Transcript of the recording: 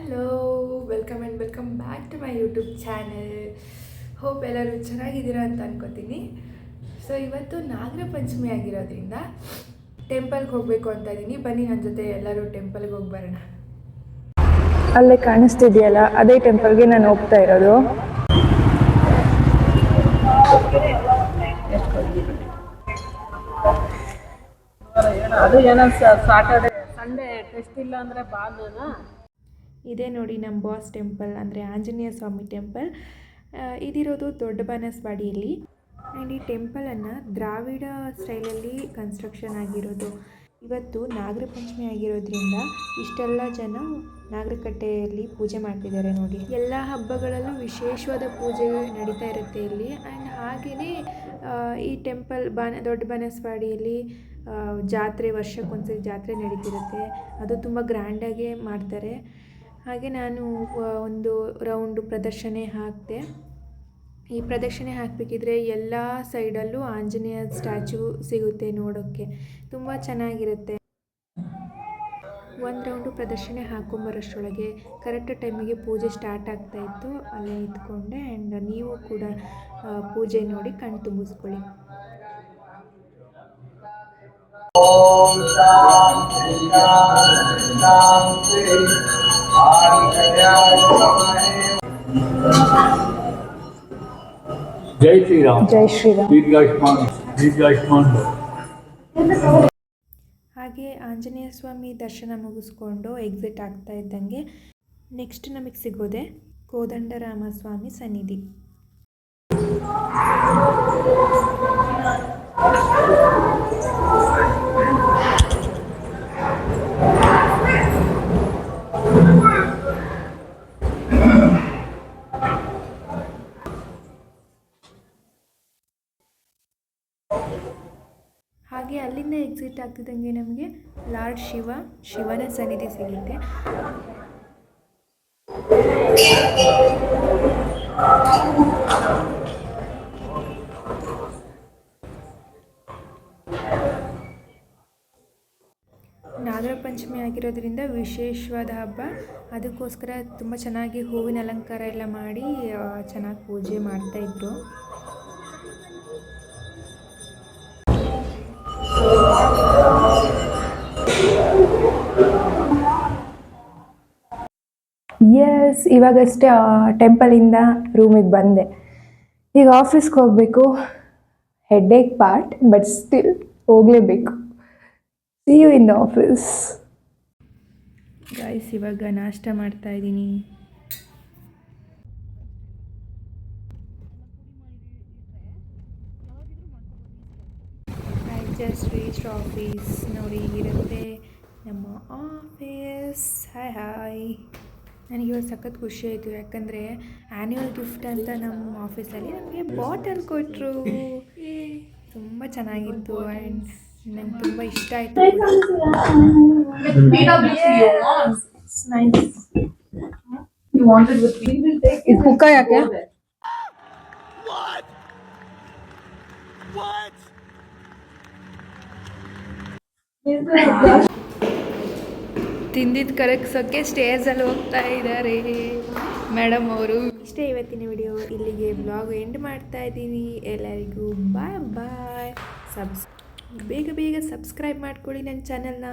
Hello welcome and welcome back to my YouTube channel hope ಎಲ್ಲರೂ ಚೆನ್ನಾಗಿದ್ದೀರಾ ಅಂತ ಅನ್ಕೋತೀನಿ. ಸೊ ಇವತ್ತು ನಾಗರ ಪಂಚಮಿ ಆಗಿರೋದ್ರಿಂದ ಟೆಂಪಲ್ಗೆ ಹೋಗಬೇಕು ಅಂತ ಇದ್ದೀನಿ ಬನ್ನಿ ನನ್ನ ಜೊತೆ ಎಲ್ಲರೂ ಟೆಂಪಲ್ಗೆ ಹೋಗಿ ಬರೋಣ. ಅಲ್ಲೇ ಕಾಣಿಸ್ತಿದೆಯಲ್ಲ ಅದೇ ಟೆಂಪಲ್ಗೆ ನಾನು ಹೋಗ್ತಾ ಇರೋದು. ಅದು ಏನೋ ಸಾಟರ್ಡೆ ಸಂಡೇ ಟೆಸ್ಟ್ ಇಲ್ಲ ಅಂದರೆ ಬಾ ನಾನು ಇದೇ ನೋಡಿ ನಮ್ಮ ಬಾಸ್ ಟೆಂಪಲ್ ಅಂದರೆ ಆಂಜನೇಯ ಸ್ವಾಮಿ ಟೆಂಪಲ್. ಇದಿರೋದು ದೊಡ್ಡ ಬಾನಸವಾಡಿಯಲ್ಲಿ. ಆ್ಯಂಡ್ ಈ ಟೆಂಪಲನ್ನು ದ್ರಾವಿಡ ಸ್ಟೈಲಲ್ಲಿ ಕನ್ಸ್ಟ್ರಕ್ಷನ್ ಆಗಿರೋದು. ಇವತ್ತು ನಾಗರ ಪಂಚಮಿ ಆಗಿರೋದ್ರಿಂದ ಇಷ್ಟೆಲ್ಲ ಜನ ನಾಗರಕಟ್ಟೆಯಲ್ಲಿ ಪೂಜೆ ಮಾಡ್ತಿದ್ದಾರೆ ನೋಡಿ. ಎಲ್ಲ ಹಬ್ಬಗಳಲ್ಲೂ ವಿಶೇಷವಾದ ಪೂಜೆ ನಡೀತಾ ಇರುತ್ತೆ ಇಲ್ಲಿ. ಆ್ಯಂಡ್ ಹಾಗೆಯೇ ಈ ಟೆಂಪಲ್ ಬಾನ, ದೊಡ್ಡ ಬನಸ್ವಾಡಿಯಲ್ಲಿ ಜಾತ್ರೆ, ವರ್ಷಕ್ಕೊಂದ್ಸರಿ ಜಾತ್ರೆ ನಡೀತಿರುತ್ತೆ. ಅದು ತುಂಬ ಗ್ರ್ಯಾಂಡಾಗೆ ಮಾಡ್ತಾರೆ. ಹಾಗೆ ನಾನು ಒಂದು ರೌಂಡು ಪ್ರದರ್ಶನೆ ಹಾಕಿದೆ. ಈ ಪ್ರದಕ್ಷಿಣೆ ಹಾಕಬೇಕಿದ್ರೆ ಎಲ್ಲ ಸೈಡಲ್ಲೂ ಆಂಜನೇಯ ಸ್ಟ್ಯಾಚು ಸಿಗುತ್ತೆ ನೋಡೋಕ್ಕೆ. ತುಂಬ ಚೆನ್ನಾಗಿರುತ್ತೆ. ಒಂದು ರೌಂಡು ಪ್ರದರ್ಶನೆ ಹಾಕೊಂಬರೋಷ್ಟರೊಳಗೆ ಕರೆಕ್ಟ್ ಟೈಮಿಗೆ ಪೂಜೆ ಸ್ಟಾರ್ಟ್ ಆಗ್ತಾ ಇತ್ತು. ಅಲ್ಲೇ ಇದ್ಕೊಂಡೆ ಆ್ಯಂಡ್ ನೀವು ಕೂಡ ಪೂಜೆ ನೋಡಿ ಕಣ್ಣು ತುಂಬಿಸ್ಕೊಳ್ಳಿ. ಜೈ ಶ್ರೀರಾಮ್ ಜೈ ಶ್ರೀರಾಮ್ ದೀರ್ಘಾಯುಷ್ಮಾನ್ ದೀರ್ಘಾಯುಷ್ಮಾನ್. ಹಾಗೆ ಆಂಜನೇಯ ಸ್ವಾಮಿ ದರ್ಶನ ಮುಗಿಸ್ಕೊಂಡು ಎಕ್ಸಿಟ್ ಆಗ್ತಾ ಇದ್ದಂಗೆ ನೆಕ್ಸ್ಟ್ ನಮಗೆ ಸಿಗೋದೆ ಕೋದಂಡರಾಮ ಸ್ವಾಮಿ ಸನ್ನಿಧಿ. ಹಾಗೆ ಅಲ್ಲಿಂದ ಎಕ್ಸಿಟ್ ಆಗ್ತಿದ್ದಂಗೆ ನಮಗೆ ಲಾರ್ಡ್ ಶಿವ ಶಿವನ ಸನ್ನಿಧಿ ಸಿಗುತ್ತೆ. ನಾಗರ ಪಂಚಮಿ ಆಗಿರೋದ್ರಿಂದ ವಿಶೇಷವಾದ ಹಬ್ಬ. ಅದಕ್ಕೋಸ್ಕರ ತುಂಬ ಚೆನ್ನಾಗಿ ಹೂವಿನ ಅಲಂಕಾರ ಎಲ್ಲ ಮಾಡಿ ಚೆನ್ನಾಗಿ ಪೂಜೆ ಮಾಡ್ತಾಯಿದ್ರು ಎಸ್ ಇವಾಗಷ್ಟೇ ಟೆಂಪಲಿಂದ ರೂಮಿಗೆ ಬಂದೆ. ಈಗ ಆಫೀಸ್ಗೆ ಹೋಗಬೇಕು. ಹೆಡ್ಏಕ್ ಪಾರ್ಟ್ ಬಟ್ ಸ್ಟಿಲ್ ಹೋಗಲೇಬೇಕು. See you in the office guys ಇವಾಗ ನಾಷ್ಟ ಮಾಡ್ತಾ ಇದ್ದೀನಿ. ಐ ಜಸ್ಟ್ ರೀಚ್ ಆಫೀಸ್ ನೋಡಿ ಇರುತ್ತೆ ನಮ್ಮ ಆಫೀಸ್ ಹಾಯ್ ಹಾಯ್ ನನಗೆ ಇವತ್ತು ಸಖತ್ ಖುಷಿ ಆಯಿತು. ಯಾಕಂದರೆ ಆ್ಯನ್ಯುವಲ್ ಗಿಫ್ಟ್ ಅಂತ ನಮ್ಮ ಆಫೀಸಲ್ಲಿ ನಮಗೆ ಬಾಟಲ್ ಕೊಟ್ಟರು ತುಂಬ ಚೆನ್ನಾಗಿತ್ತು. ಆ್ಯಂಡ್ ನಂಗೆ ತುಂಬ ಇಷ್ಟ ಆಯಿತು. ಇದು ಕುಕ್ಕ ಯಾಕೆ ತಿಂದಿದ್ದು ಕರಗ್ಸೋಕ್ಕೆ ಸ್ಟೇಜಲ್ಲಿ ಹೋಗ್ತಾ ಇದ್ದಾರೆ ಮೇಡಮ್ ಅವರು. ಇಷ್ಟೇ ಇವತ್ತಿನ ವಿಡಿಯೋ ಇಲ್ಲಿಗೆ ಬ್ಲಾಗ್ ಎಂಡ್ ಮಾಡ್ತಾ ಇದ್ದೀನಿ. ಎಲ್ಲರಿಗೂ ಬಾಯ್ ಬಾಯ್ ಸಬ್ಸ್ ಬೇಗ ಬೇಗ ಸಬ್ಸ್ಕ್ರೈಬ್ ಮಾಡ್ಕೊಳ್ಳಿ ನನ್ನ ಚಾನಲ್ನ